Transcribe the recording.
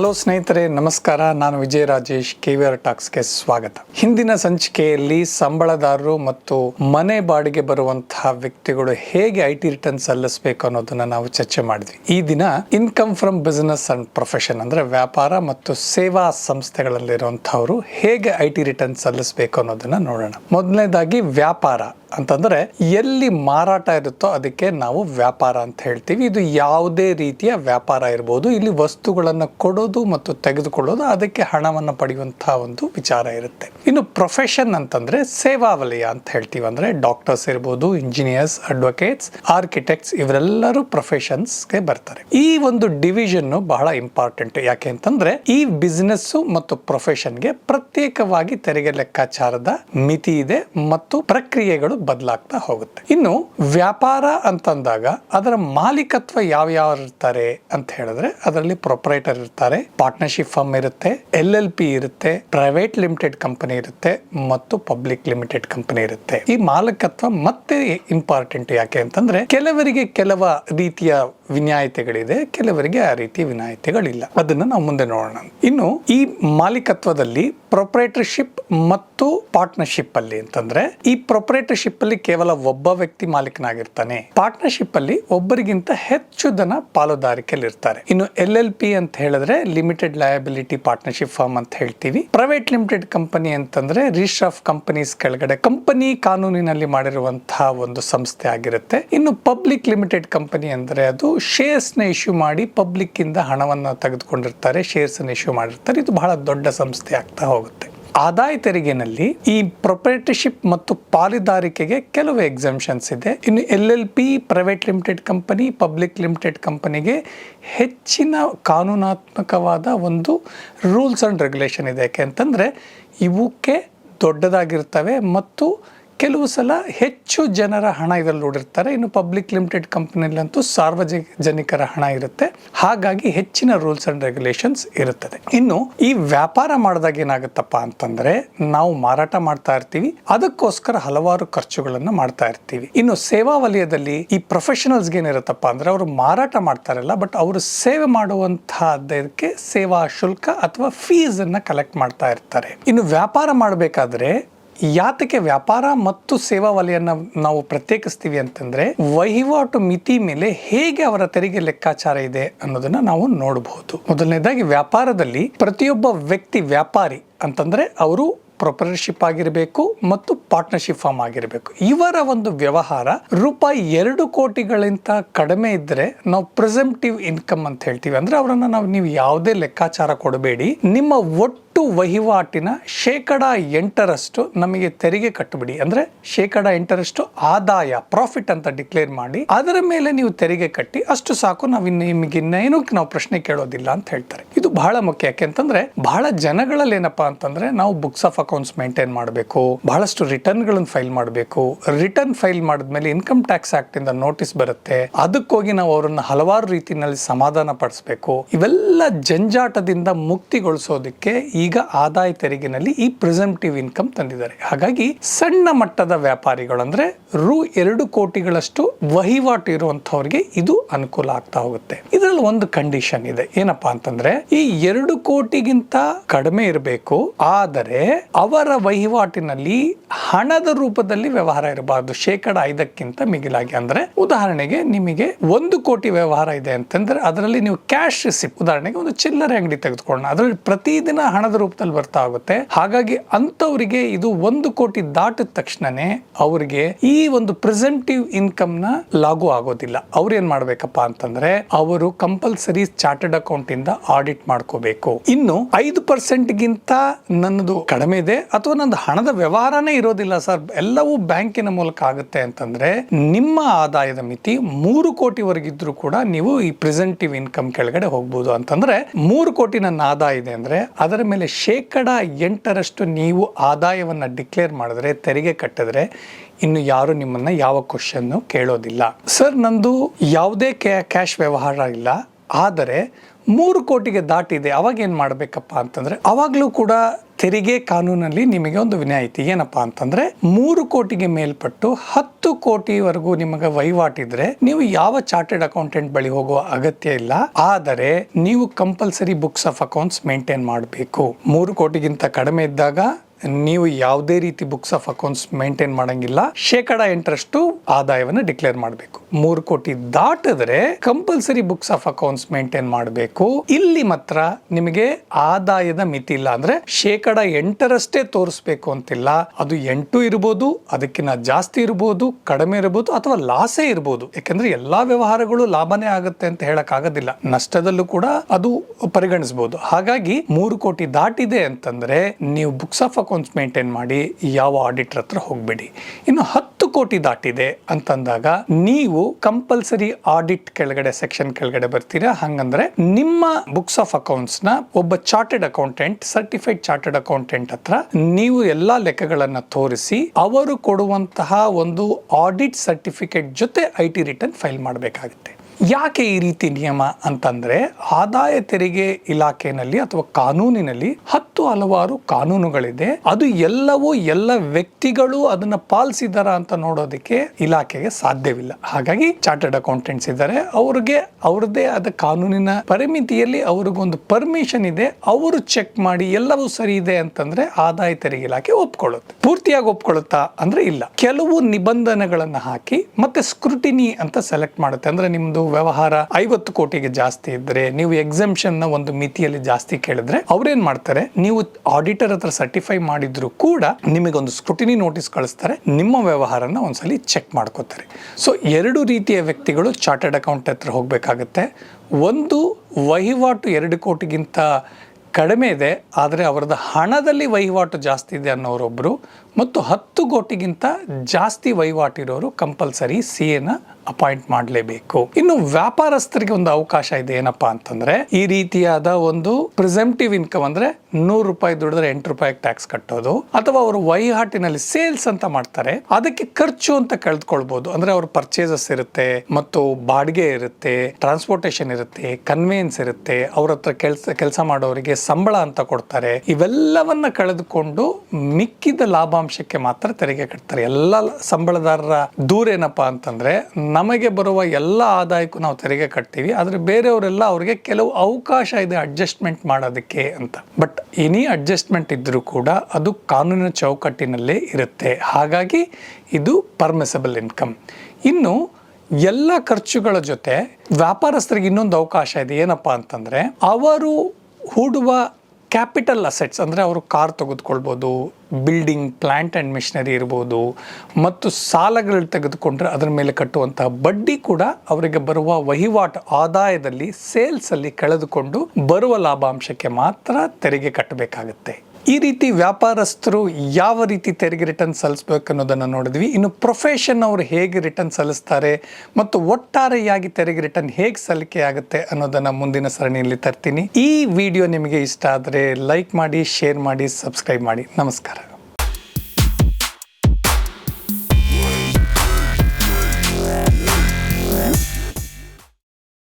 Hello ಸ್ನೇಹಿತರೆ, ನಮಸ್ಕಾರ. ನಾನು ವಿಜಯ ರಾಜೇಶ್ ಕೆವಿಆರ್ ಟಾಕ್ಸ್ಗೆ ಸ್ವಾಗತ. ಹಿಂದಿನ ಸಂಚಿಕೆಯಲ್ಲಿ ಸಂಬಳದಾರರು ಮತ್ತು ಮನೆ ಬಾಡಿಗೆ ಬರುವಂತಹ ವ್ಯಕ್ತಿಗಳು ಹೇಗೆ ಐ ಟಿ ರಿಟರ್ನ್ ಸಲ್ಲಿಸಬೇಕು ಅನ್ನೋದನ್ನ ನಾವು ಚರ್ಚೆ ಮಾಡಿದ್ವಿ. ಈ ದಿನ income from business and profession ಅಂದ್ರೆ ವ್ಯಾಪಾರ ಮತ್ತು ಸೇವಾ ಸಂಸ್ಥೆಗಳಲ್ಲಿರುವಂತಹವರು ಹೇಗೆ ಐ ಟಿ ರಿಟರ್ನ್ ಸಲ್ಲಿಸಬೇಕು ಅನ್ನೋದನ್ನ ನೋಡೋಣ. ಮೊದಲನೇದಾಗಿ ವ್ಯಾಪಾರ. ಅಂತಂದ್ರೆ ಎಲ್ಲಿ ಮಾರಾಟ ಇರುತ್ತೋ ಅದಕ್ಕೆ ನಾವು ವ್ಯಾಪಾರ ಅಂತ ಹೇಳ್ತೀವಿ. ಇದು ಯಾವುದೇ ರೀತಿಯ ವ್ಯಾಪಾರ ಇರಬಹುದು ಇಲ್ಲಿ ವಸ್ತುಗಳನ್ನು ಕೊಡೋದು ಮತ್ತು ತೆಗೆದುಕೊಳ್ಳೋದು ಅದಕ್ಕೆ ಹಣವನ್ನು ಪಡೆಯುವಂತಹ ಒಂದು ವಿಚಾರ ಇರುತ್ತೆ. ಇನ್ನು ಪ್ರೊಫೆಷನ್ ಅಂತಂದ್ರೆ ಸೇವಾ ವಲಯ ಅಂತ ಹೇಳ್ತೀವಿ ಅಂದ್ರೆ ಡಾಕ್ಟರ್ಸ್ ಇರ್ಬೋದು ಇಂಜಿನಿಯರ್ಸ್ ಅಡ್ವೊಕೇಟ್ಸ್ ಆರ್ಕಿಟೆಕ್ಟ್ಸ್ ಇವರೆಲ್ಲರೂ ಪ್ರೊಫೆಷನ್ಸ್ಗೆ ಬರ್ತಾರೆ. ಈ ಒಂದು ಡಿವಿಷನ್ ಬಹಳ ಇಂಪಾರ್ಟೆಂಟ್ ಯಾಕೆ ಅಂತಂದ್ರೆ ಈ ಬಿಸ್ನೆಸ್ ಮತ್ತು ಪ್ರೊಫೆಷನ್ಗೆ ಪ್ರತ್ಯೇಕವಾಗಿ ತೆರಿಗೆ ಲೆಕ್ಕಾಚಾರದ ಮಿತಿ ಇದೆ ಮತ್ತು ಪ್ರಕ್ರಿಯೆಗಳು ಬದಲಾಗ್ತಾ ಹೋಗುತ್ತೆ. ಇನ್ನು ವ್ಯಾಪಾರ ಅಂತಂದಾಗ ಅದರ ಮಾಲೀಕತ್ವ ಯಾವ ಯಾವ ಇರ್ತಾರೆ ಅಂತ ಹೇಳಿದ್ರೆ ಅದರಲ್ಲಿ ಪ್ರೊಪರೇಟರ್ ಇರ್ತಾರೆ ಪಾರ್ಟ್ನರ್ಶಿಪ್ ಫರ್ಮ್ ಇರುತ್ತೆ ಎಲ್ ಎಲ್ ಪಿ ಇರುತ್ತೆ ಪ್ರೈವೇಟ್ ಲಿಮಿಟೆಡ್ ಕಂಪನಿ ಇರುತ್ತೆ ಮತ್ತು ಪಬ್ಲಿಕ್ ಲಿಮಿಟೆಡ್ ಕಂಪನಿ ಇರುತ್ತೆ. ಈ ಮಾಲಕತ್ವ ಮತ್ತೆ ಇಂಪಾರ್ಟೆಂಟ್ ಯಾಕೆ ಅಂತಂದ್ರೆ ಕೆಲವರಿಗೆ ಕೆಲವ ರೀತಿಯ ವಿನಾಯಿತಿಗಳಿದೆ, ಕೆಲವರಿಗೆ ಆ ರೀತಿ ವಿನಾಯಿತಿಗಳಿಲ್ಲ. ಅದನ್ನ ನಾವು ಮುಂದೆ ನೋಡೋಣ. ಇನ್ನು ಈ ಮಾಲೀಕತ್ವದಲ್ಲಿ ಪ್ರೊಪರೇಟರ್ಶಿಪ್ ಮತ್ತು ಪಾರ್ಟ್ನರ್ಶಿಪ್ ಅಲ್ಲಿ ಅಂತಂದ್ರೆ ಈ ಪ್ರೊಪರೇಟರ್ಶಿಪ್ ಅಲ್ಲಿ ಕೇವಲ ಒಬ್ಬ ವ್ಯಕ್ತಿ ಮಾಲೀಕನಾಗಿರ್ತಾನೆ. ಪಾರ್ಟ್ನರ್ಶಿಪ್ ಅಲ್ಲಿ ಒಬ್ಬರಿಗಿಂತ ಹೆಚ್ಚು ಜನ ಪಾಲುದಾರಿಕೆಯಲ್ಲಿ ಇರ್ತಾರೆ. ಇನ್ನು ಎಲ್ ಎಲ್ ಪಿ ಅಂತ ಹೇಳಿದ್ರೆ ಲಿಮಿಟೆಡ್ ಲಯಬಿಲಿಟಿ ಪಾರ್ಟ್ನರ್ಶಿಪ್ ಫಾರ್ಮ್ ಅಂತ ಹೇಳ್ತೀವಿ. ಪ್ರೈವೇಟ್ ಲಿಮಿಟೆಡ್ ಕಂಪನಿ ಅಂತಂದ್ರೆ ರಿಜಿಸ್ಟರ್ ಆಫ್ ಕಂಪನೀಸ್ ಕೆಳಗಡೆ. ಕಂಪನಿ ಕಾನೂನಿನಲ್ಲಿ ಮಾಡಿರುವಂತಹ ಒಂದು ಸಂಸ್ಥೆ ಆಗಿರುತ್ತೆ. ಇನ್ನು ಪಬ್ಲಿಕ್ ಲಿಮಿಟೆಡ್ ಕಂಪನಿ ಅಂದರೆ ಅದು ಶೇರ್ಸ್ನ ಇಶ್ಯೂ ಮಾಡಿ ಪಬ್ಲಿಕ್ಕಿಂದ ಹಣವನ್ನ ತೆಗೆದುಕೊಂಡಿರ್ತಾರೆ ಶೇರ್ಸ್ ಅನ್ನು ಇಶ್ಯೂ ಮಾಡಿರ್ತಾರೆ. ಇದು ಬಹಳ ದೊಡ್ಡ ಸಂಸ್ಥೆ ಆಗ್ತಾ ಹೋಗುತ್ತೆ. ಆದಾಯ ತೆರಿಗೆನಲ್ಲಿ ಈ ಪ್ರೊಪರೇಟರ್ಶಿಪ್ ಮತ್ತು ಪಾಲಿದಾರಿಕೆಗೆ ಕೆಲವು ಎಕ್ಸಂಪ್ಷನ್ಸ್ ಇದೆ. ಇನ್ನು L L P private limited company public limited ಕಂಪನಿಗೆ ಹೆಚ್ಚಿನ ಕಾನೂನಾತ್ಮಕವಾದ ಒಂದು ರೂಲ್ಸ್ ಆ್ಯಂಡ್ ರೆಗ್ಯುಲೇಷನ್ ಇದೆ. ಯಾಕೆ ಅಂತಂದರೆ ಇವಕ್ಕೆ ದೊಡ್ಡದಾಗಿರ್ತವೆ ಮತ್ತು ಕೆಲವು ಸಲ ಹೆಚ್ಚು ಜನರ ಹಣ ಇದರಲ್ಲಿ ನೋಡಿರ್ತಾರೆ. ಇನ್ನು ಪಬ್ಲಿಕ್ ಲಿಮಿಟೆಡ್ ಕಂಪನಿಲಂತೂ ಸಾರ್ವಜನಿಕರ ಹಣ ಇರುತ್ತೆ. ಹಾಗಾಗಿ ಹೆಚ್ಚಿನ ರೂಲ್ಸ್ ಅಂಡ್ ರೆಗ್ಯುಲೇಷನ್ಸ್ ಇರುತ್ತದೆ. ಇನ್ನು ಈ ವ್ಯಾಪಾರ ಮಾಡಿದಾಗ ಏನಾಗುತ್ತಪ್ಪ ಅಂತಂದ್ರೆ, ನಾವು ಮಾರಾಟ ಮಾಡ್ತಾ ಇರ್ತೀವಿ. ಅದಕ್ಕೋಸ್ಕರ ಹಲವಾರು ಖರ್ಚುಗಳನ್ನು ಮಾಡ್ತಾ ಇರ್ತೀವಿ. ಇನ್ನು ಸೇವಾ ವಲಯದಲ್ಲಿ ಈ ಪ್ರೊಫೆಷನಲ್ಸ್ಗೆ ಏನಿರುತ್ತಪ್ಪ ಅಂದ್ರೆ, ಅವರು ಮಾರಾಟ ಮಾಡ್ತಾರಲ್ಲ ಬಟ್ ಅವರು ಸೇವೆ ಮಾಡುವಂತಹದ್ದಕ್ಕೆ ಸೇವಾ ಶುಲ್ಕ ಅಥವಾ ಫೀಸ್ ಅನ್ನ ಕಲೆಕ್ಟ್ ಮಾಡ್ತಾ ಇರ್ತಾರೆ. ಇನ್ನು ವ್ಯಾಪಾರ ಮಾಡಬೇಕಾದ್ರೆ ಯಾತಕ್ಕೆ ವ್ಯಾಪಾರ ಮತ್ತು ಸೇವಾ ವಲಯನ ನಾವು ಪ್ರತ್ಯೇಕಿಸ್ತೀವಿ ಅಂತಂದ್ರೆ ವಹಿವಾಟು ಮಿತಿ ಮೇಲೆ ಹೇಗೆ ಅವರ ತೆರಿಗೆ ಲೆಕ್ಕಾಚಾರ ಇದೆ ಅನ್ನೋದನ್ನ ನಾವು ನೋಡಬಹುದು ಮೊದಲನೇದಾಗಿ ವ್ಯಾಪಾರದಲ್ಲಿ ಪ್ರತಿಯೊಬ್ಬ ವ್ಯಕ್ತಿ ವ್ಯಾಪಾರಿ ಅಂತಂದ್ರೆ ಅವರು ಪ್ರೊಪರ್ಶಿಪ್ ಆಗಿರಬೇಕು ಮತ್ತು ಪಾರ್ಟ್ನರ್ಶಿಪ್ ಫಾರ್ಮ್ ಆಗಿರಬೇಕು. ಇವರ ಒಂದು ವ್ಯವಹಾರ ರೂಪಾಯಿ ಎರಡು ಕೋಟಿಗಳಿಂತ ಕಡಿಮೆ ಇದ್ರೆ ನಾವು ಪ್ರೆಸೆಂಟಿವ್ ಇನ್ಕಮ್ ಅಂತ ಹೇಳ್ತೀವಿ. ಅಂದ್ರೆ ಅವರನ್ನ ನಾವು ನೀವು ಯಾವುದೇ ಲೆಕ್ಕಾಚಾರ ಕೊಡಬೇಡಿ. ನಿಮ್ಮ ಒಟ್ಟು ವಹಿವಾಟಿನ ಶೇಕಡ ಎಂಟರಷ್ಟು ನಮಗೆ ತೆರಿಗೆ ಕಟ್ಟಬಿಡಿ. ಅಂದ್ರೆ ಶೇಕಡ ಎಂಟರಷ್ಟು ಆದಾಯ ಪ್ರಾಫಿಟ್ ಅಂತ ಡಿಕ್ಲೇರ್ ಮಾಡಿ, ಅದರ ಮೇಲೆ ನೀವು ತೆರಿಗೆ ಕಟ್ಟಿ, ಅಷ್ಟು ಸಾಕು ನಾವು ನಿಮಗೆ ಇನ್ನೇನು ನಾವು ಪ್ರಶ್ನೆ ಕೇಳೋದಿಲ್ಲ ಅಂತ ಹೇಳ್ತಾರೆ. ಇದು ಬಹಳ ಮುಖ್ಯ. ಯಾಕೆಂತಂದ್ರೆ ಬಹಳ ಜನಗಳಲ್ಲಿ ಏನಪ್ಪಾ ಅಂತಂದ್ರೆ ನಾವು ಬುಕ್ಸ್ ಆಫ್ ಅಕೌಂಟ್ಸ್ ಮೇಂಟೈನ್ ಮಾಡಬೇಕು, ಬಹಳಷ್ಟು ರಿಟರ್ನ್ಗಳನ್ನು ಫೈಲ್ ಮಾಡಬೇಕು. ರಿಟರ್ನ್ ಫೈಲ್ ಮಾಡಿದ್ಮೇಲೆ ಇನ್ಕಮ್ ಟ್ಯಾಕ್ಸ್ ಆಕ್ಟ್ ಇಂದ ನೋಟಿಸ್ ಬರುತ್ತೆ. ಅದಕ್ಕೋಗಿ ನಾವು ಅವರನ್ನ ಹಲವಾರು ರೀತಿಯಲ್ಲಿ ಸಮಾಧಾನ ಪಡಿಸಬೇಕು. ಇವೆಲ್ಲ ಜಂಜಾಟದಿಂದ ಮುಕ್ತಿಗೊಳಿಸೋದಕ್ಕೆ ಈಗ ಆದಾಯ ತೆರಿಗೆನಲ್ಲಿ ಈ ಪ್ರೆಸೆಂಟಿವ್ ಇನ್ಕಮ್ ತಂದಿದ್ದಾರೆ. ಹಾಗಾಗಿ ಸಣ್ಣ ಮಟ್ಟದ ವ್ಯಾಪಾರಿಗಳು ಅಂದ್ರೆ ರು ಎರಡು ಕೋಟಿಗಳಷ್ಟು ವಹಿವಾಟು ಇರುವಂತವ್ರಿಗೆ ಇದು ಅನುಕೂಲ ಆಗ್ತಾ ಹೋಗುತ್ತೆ. ಇದರಲ್ಲಿ ಒಂದು ಕಂಡೀಷನ್ ಇದೆ. ಏನಪ್ಪಾ ಅಂತಂದ್ರೆ ಈ ಎರಡು ಕೋಟಿಗಿಂತ ಕಡಿಮೆ ಇರಬೇಕು, ಆದರೆ ಅವರ ವಹಿವಾಟಿನಲ್ಲಿ ಹಣದ ರೂಪದಲ್ಲಿ ವ್ಯವಹಾರ ಇರಬಾರದು. ಶೇಕಡ ಐದಕ್ಕಿಂತ ಮಿಗಿಲಾಗಿ ಅಂದ್ರೆ ಉದಾಹರಣೆಗೆ ನಿಮಗೆ ಒಂದು ಕೋಟಿ ವ್ಯವಹಾರ ಇದೆ ಅಂತಂದ್ರೆ ಅದರಲ್ಲಿ ನೀವು ಕ್ಯಾಶ್ ರಿಸಿಪ್ ಉದಾಹರಣೆಗೆ ಒಂದು ಚಿಲ್ಲರೆ ಅಂಗಡಿ ತೆಗೆದುಕೊಳ್ಳೋಣ. ಅದರಲ್ಲಿ ಪ್ರತಿದಿನ ಹಣದ ರೂಪದಲ್ಲಿ ಬರ್ತಾ ಹೋಗುತ್ತೆ. ಹಾಗಾಗಿ ಅಂತವರಿಗೆ ಇದು ಒಂದು ಕೋಟಿ ದಾಟಿದ ತಕ್ಷಣನೇ ಅವರಿಗೆ ಈ ಒಂದು ಪ್ರೆಸೆಂಟಿವ್ ಇನ್ಕಮ್ನ ಲಾಗು ಆಗೋದಿಲ್ಲ. ಅವ್ರು ಏನ್ ಮಾಡ್ಬೇಕಪ್ಪ ಅಂತಂದ್ರೆ ಅವರು ಕಂಪಲ್ಸರಿ ಚಾರ್ಟರ್ಡ್ ಅಕೌಂಟ್ ಇಂದ ಆಡಿಟ್ ಮಾಡ್ಕೋಬೇಕು. ಇನ್ನು ಐದು ಪರ್ಸೆಂಟ್ ಗಿಂತ ನನ್ನದು ಕಡಿಮೆ ಇದೆ, ಅಥವಾ ನಂದು ಹಣದ ವ್ಯವಹಾರನೇ ಇರೋದಿಲ್ಲ. ಸರ್. ಎಲ್ಲವೂ ಬ್ಯಾಂಕಿನ ಮೂಲಕ ಆಗುತ್ತೆ ಅಂತಂದ್ರೆ ನಿಮ್ಮ ಆದಾಯದ ಮಿತಿ ಮೂರು ಕೋಟಿವರೆಗಿದ್ರು ಕೂಡ ನೀವು ಈ ಪ್ರೆಸೆಂಟಿವ್ ಇನ್ಕಮ್ ಕೆಳಗಡೆ ಹೋಗ್ಬೋದು ಅಂತಂದ್ರೆ ಮೂರು ಕೋಟಿ ನನ್ನ ಆದಾಯ ಇದೆ ಅಂದ್ರೆ ಅದರ ಮೇಲೆ ಶೇಕಡ ಎಂಟರಷ್ಟು ನೀವು ಆದಾಯವನ್ನ ಡಿಕ್ಲೇರ್ ಮಾಡಿದ್ರೆ, ತೆರಿಗೆ ಕಟ್ಟಿದ್ರೆ ಇನ್ನು ಯಾರು ನಿಮ್ಮನ್ನ ಯಾವ ಕ್ವಶನ್ ಕೇಳೋದಿಲ್ಲ. ಸರ್, ನಂದು ಯಾವುದೇ ಕ್ಯಾಶ್ ವ್ಯವಹಾರ ಇಲ್ಲ. ಆದರೆ ಮೂರು ಕೋಟಿಗೆ ದಾಟಿದೆ. ಅವಾಗ ಏನು ಮಾಡಬೇಕಪ್ಪ ಅಂತಂದ್ರೆ, ಅವಾಗಲೂ ಕೂಡ ತೆರಿಗೆ ಕಾನೂನಲ್ಲಿ ನಿಮಗೆ ಒಂದು ವಿನಾಯಿತಿ ಏನಪ್ಪಾ ಅಂತಂದ್ರೆ ಮೂರು ಕೋಟಿಗೆ ಮೇಲ್ಪಟ್ಟು ಹತ್ತು ಕೋಟಿವರೆಗೂ ನಿಮಗೆ ವಹಿವಾಟಿದ್ರೆ ನೀವು ಯಾವ ಚಾರ್ಟೆಡ್ ಅಕೌಂಟೆಂಟ್ ಬಳಿ ಹೋಗುವ ಅಗತ್ಯ ಇಲ್ಲ. ಆದರೆ ನೀವು compulsory books of accounts maintain ಮಾಡಬೇಕು. ಮೂರು ಕೋಟಿಗಿಂತ ಕಡಿಮೆ ಇದ್ದಾಗ ನೀವು ಯಾವುದೇ ರೀತಿ ಬುಕ್ಸ್ ಆಫ್ ಅಕೌಂಟ್ಸ್ ಮೇಂಟೈನ್ ಮಾಡಂಗಿಲ್ಲ, ಶೇಕಡ ಎಂಟರಷ್ಟು ಆದಾಯವನ್ನು ಡಿಕ್ಲೇರ್ ಮಾಡಬೇಕು. ಮೂರು ಕೋಟಿ ದಾಟಿದ್ರೆ compulsory books of accounts maintain ಮಾಡಬೇಕು. ಇಲ್ಲಿ ಮಾತ್ರ ನಿಮಗೆ ಆದಾಯದ ಮಿತಿ ಇಲ್ಲ ಅಂದ್ರೆ ಶೇಕಡ ಎಂಟರಷ್ಟೇ ತೋರಿಸ್ಬೇಕು ಅಂತಿಲ್ಲ. ಅದು ಎಂಟು ಇರ್ಬೋದು, ಅದಕ್ಕಿಂತ ಜಾಸ್ತಿ ಇರ್ಬೋದು, ಕಡಿಮೆ ಇರ್ಬೋದು ಅಥವಾ ಲಾಸೇ ಇರ್ಬೋದು. ಯಾಕಂದ್ರೆ ಎಲ್ಲಾ ವ್ಯವಹಾರಗಳು ಲಾಭನೇ ಆಗುತ್ತೆ ಅಂತ ಹೇಳಕ್ ಆಗೋದಿಲ್ಲ ನಷ್ಟದಲ್ಲೂ ಕೂಡ ಅದು ಪರಿಗಣಿಸಬಹುದು ಹಾಗಾಗಿ ಮೂರು ಕೋಟಿ ದಾಟಿದೆ ಅಂತಂದ್ರೆ ನೀವು ಬುಕ್ಸ್ ಆಫ್ ಅಕೌಂಟ್ಸ್ ಮೇಂಟೈನ್ ಮಾಡಿ, ಯಾವ ಆಡಿಟರ್ ಹತ್ರ ಹೋಗಬೇಡಿ. ಇನ್ನು ಹತ್ತು ಕೋಟಿ ದಾಟಿದೆ ಅಂತಂದಾಗ ನೀವು ಕಂಪಲ್ಸರಿ ಆಡಿಟ್ ಕೆಳಗಡೆ ಸೆಕ್ಷನ್ ಕೆಳಗಡೆ ಬರ್ತೀರಾ? ಹಂಗಂದ್ರೆ ನಿಮ್ಮ ಬುಕ್ಸ್ ಆಫ್ ಅಕೌಂಟ್ಸ್ನ ಒಬ್ಬ chartered accountant certified chartered accountant ಹತ್ರ ನೀವು ಎಲ್ಲಾ ಲೆಕ್ಕಗಳನ್ನ ತೋರಿಸಿ, ಅವರು ಕೊಡುವಂತಹ ಒಂದು ಆಡಿಟ್ ಸರ್ಟಿಫಿಕೇಟ್ ಜೊತೆ ಐ ಟಿ ರಿಟರ್ನ್ ಫೈಲ್ ಮಾಡಬೇಕಾಗುತ್ತೆ. ಯಾಕೆ ಈ ರೀತಿ ನಿಯಮ ಅಂತಂದ್ರೆ, ಆದಾಯ ತೆರಿಗೆ ಇಲಾಖೆನಲ್ಲಿ ಅಥವಾ ಕಾನೂನಿನಲ್ಲಿ ಹತ್ತು ಹಲವಾರು ಕಾನೂನುಗಳಿದೆ. ಅದು ಎಲ್ಲವೂ ಎಲ್ಲ ವ್ಯಕ್ತಿಗಳು ಅದನ್ನ ಪಾಲಿಸಿದಾರ ಅಂತ ನೋಡೋದಕ್ಕೆ ಇಲಾಖೆಗೆ ಸಾಧ್ಯವಿಲ್ಲ. ಹಾಗಾಗಿ ಚಾರ್ಟರ್ಡ್ ಅಕೌಂಟೆಂಟ್ಸ್ ಇದ್ದಾರೆ ಅವ್ರಿಗೆ ಅವ್ರದ್ದೇ ಆದ ಕಾನೂನಿನ ಪರಿಮಿತಿಯಲ್ಲಿ ಅವ್ರಿಗೊಂದು ಪರ್ಮಿಷನ್ ಇದೆ. ಅವರು ಚೆಕ್ ಮಾಡಿ ಎಲ್ಲವೂ ಸರಿ ಇದೆ ಅಂತಂದ್ರೆ ಆದಾಯ ತೆರಿಗೆ ಇಲಾಖೆ ಒಪ್ಕೊಳ್ಳುತ್ತೆ. ಪೂರ್ತಿಯಾಗಿ ಒಪ್ಕೊಳ್ಳುತ್ತಾ ಅಂದ್ರೆ ಇಲ್ಲ. ಕೆಲವು ನಿಬಂಧನೆಗಳನ್ನ ಹಾಕಿ ಮತ್ತೆ ಸ್ಕ್ರೂಟಿನಿ ಅಂತ ಸೆಲೆಕ್ಟ್ ಮಾಡುತ್ತೆ. ಅಂದ್ರೆ ನಿಮ್ದು ವ್ಯವಹಾರ ಐವತ್ತು ಕೋಟಿಗೆ ಜಾಸ್ತಿ ಇದ್ರೆ, ನೀವು ಎಕ್ಸೆಂಪ್ಷನ್ನ ಒಂದು ಮಿತಿಯಲ್ಲಿ ಜಾಸ್ತಿ ಕೇಳಿದ್ರೆ ಅವ್ರೇನ್ ಮಾಡ್ತಾರೆ? ನೀವು ಆಡಿಟರ್ ಹತ್ರ ಸರ್ಟಿಫೈ ಮಾಡಿದ್ರು ಕೂಡ ನಿಮಗೊಂದು ಸ್ಕ್ರೂಟಿನಿ ನೋಟಿಸ್ ಕಳಿಸ್ತಾರೆ, ನಿಮ್ಮ ವ್ಯವಹಾರನ ಒಂದ್ಸಲಿ ಚೆಕ್ ಮಾಡ್ಕೋತಾರೆ. ಸೊ ಎರಡು ರೀತಿಯ ವ್ಯಕ್ತಿಗಳು ಚಾರ್ಟರ್ಡ್ ಅಕೌಂಟ್ ಹತ್ರ ಹೋಗ್ಬೇಕಾಗತ್ತೆ. ಒಂದು ವಹಿವಾಟು ಎರಡು ಕೋಟಿಗಿಂತ ಕಡಿಮೆ ಇದೆ, ಆದರೆ ಅವರದ್ದು ಹಣದಲ್ಲಿ ವಹಿವಾಟು ಜಾಸ್ತಿ ಇದೆ ಅನ್ನೋರೊಬ್ಬರು ಮತ್ತು ಹತ್ತು ಕೋಟಿಗಿಂತ ಜಾಸ್ತಿ ವಹಿವಾಟಿರೋರು ಕಂಪಲ್ಸರಿ ಸಿ ಎನ ಅಪಾಯಿಂಟ್ ಮಾಡಲೇಬೇಕು. ಇನ್ನು ವ್ಯಾಪಾರಸ್ಥರಿಗೆ ಒಂದು ಅವಕಾಶ ಇದೆ ಏನಪ್ಪಾ ಅಂತಂದ್ರೆ, ಈ ರೀತಿಯಾದ ಒಂದು ಪ್ರಿಸೆಂಟಿವ್ ಇನ್ಕಮ್ ಅಂದ್ರೆ ನೂರು ರೂಪಾಯಿ ದುಡಿದ್ರೆ ಎಂಟು ರೂಪಾಯಿ ಟ್ಯಾಕ್ಸ್ ಕಟ್ಟೋದು, ಅಥವಾ ಅವರು ವಹಿವಾಟಿನಲ್ಲಿ ಸೇಲ್ಸ್ ಅಂತ ಮಾಡ್ತಾರೆ, ಅದಕ್ಕೆ ಖರ್ಚು ಅಂತ ಕಳೆದುಕೊಳ್ಬಹುದು ಅಂದ್ರೆ ಅವ್ರ ಪರ್ಚೇಸಸ್ ಇರುತ್ತೆ, ಮತ್ತು ಬಾಡಿಗೆ ಇರುತ್ತೆ, ಟ್ರಾನ್ಸ್ಪೋರ್ಟೇಷನ್ ಇರುತ್ತೆ, ಕನ್ವೀನ್ಸ್ ಇರುತ್ತೆ, ಅವ್ರ ಹತ್ರ ಕೆಲಸ ಕೆಲಸ ಮಾಡೋರಿಗೆ ಸಂಬಳ ಅಂತ ಕೊಡ್ತಾರೆ, ಇವೆಲ್ಲವನ್ನ ಕಳೆದುಕೊಂಡು ಮಿಕ್ಕಿದ ಲಾಭಾಂಶಕ್ಕೆ ಮಾತ್ರ ತೆರಿಗೆ ಕಟ್ತಾರೆ. ಎಲ್ಲ ಸಂಬಳದಾರರ ದೂರ ಏನಪ್ಪಾ ಅಂತಂದ್ರೆ, ನಮಗೆ ಬರುವ ಎಲ್ಲ ಆದಾಯಕ್ಕೂ ನಾವು ತೆರಿಗೆ ಕಟ್ತೀವಿ, ಆದ್ರೆ ಬೇರೆಯವರೆಲ್ಲ ಅವ್ರಿಗೆ ಕೆಲವು ಅವಕಾಶ ಇದೆ ಅಡ್ಜಸ್ಟ್ಮೆಂಟ್ ಮಾಡೋದಕ್ಕೆ ಅಂತ. ಬಟ್ ಎನಿ ಅಡ್ಜಸ್ಟ್ಮೆಂಟ್ ಇದ್ದರೂ ಕೂಡ ಅದು ಕಾನೂನಿನ ಚೌಕಟ್ಟಿನಲ್ಲೇ ಇರುತ್ತೆ. ಹಾಗಾಗಿ ಇದು ಪರ್ಮಿಸಬಲ್ ಇನ್ಕಮ್. ಇನ್ನು ಎಲ್ಲ ಖರ್ಚುಗಳ ಜೊತೆ ವ್ಯಾಪಾರಸ್ಥರಿಗೆ ಇನ್ನೊಂದು ಅವಕಾಶ ಇದೆ. ಏನಪ್ಪಾ ಅಂತಂದ್ರೆ, ಅವರು ಹೂಡುವ ಕ್ಯಾಪಿಟಲ್ ಅಸೆಟ್ಸ್, ಅಂದರೆ ಅವರು ಕಾರ್ ತೆಗೆದುಕೊಳ್ಬೋದು, ಬಿಲ್ಡಿಂಗ್ ಪ್ಲ್ಯಾಂಟ್ ಆ್ಯಂಡ್ ಮಿಷನರಿ ಇರ್ಬೋದು, ಮತ್ತು ಸಾಲಗಳು ತೆಗೆದುಕೊಂಡ್ರೆ ಅದರ ಮೇಲೆ ಕಟ್ಟುವಂತಹ ಬಡ್ಡಿ ಕೂಡ ಅವರಿಗೆ ಬರುವ ವಹಿವಾಟು ಆದಾಯದಲ್ಲಿ ಸೇಲ್ಸಲ್ಲಿ ಕಳೆದುಕೊಂಡು ಬರುವ ಲಾಭಾಂಶಕ್ಕೆ ಮಾತ್ರ ತೆರಿಗೆ ಕಟ್ಟಬೇಕಾಗುತ್ತೆ. ಈ ರೀತಿ ವ್ಯಾಪಾರಸ್ಥರು ಯಾವ ರೀತಿ ತೆರಿಗೆ ರಿಟರ್ನ್ ಸಲ್ಲಿಸ್ಬೇಕು ಅನ್ನೋದನ್ನು ನೋಡಿದ್ವಿ. ಇನ್ನು ಪ್ರೊಫೆಷನ್ ಅವರು ಹೇಗೆ ರಿಟರ್ನ್ ಸಲ್ಲಿಸ್ತಾರೆ ಮತ್ತು ಒಟ್ಟಾರೆಯಾಗಿ ತೆರಿಗೆ ರಿಟರ್ನ್ ಹೇಗೆ ಸಲ್ಲಿಕೆ ಆಗುತ್ತೆ ಅನ್ನೋದನ್ನು ಮುಂದಿನ ಸರಣಿಯಲ್ಲಿ ತರ್ತೀನಿ. ಈ ವಿಡಿಯೋ ನಿಮಗೆ ಇಷ್ಟ ಆದರೆ ಲೈಕ್ ಮಾಡಿ ಶೇರ್ ಮಾಡಿ ಸಬ್ಸ್ಕ್ರೈಬ್ ಮಾಡಿ. ನಮಸ್ಕಾರ.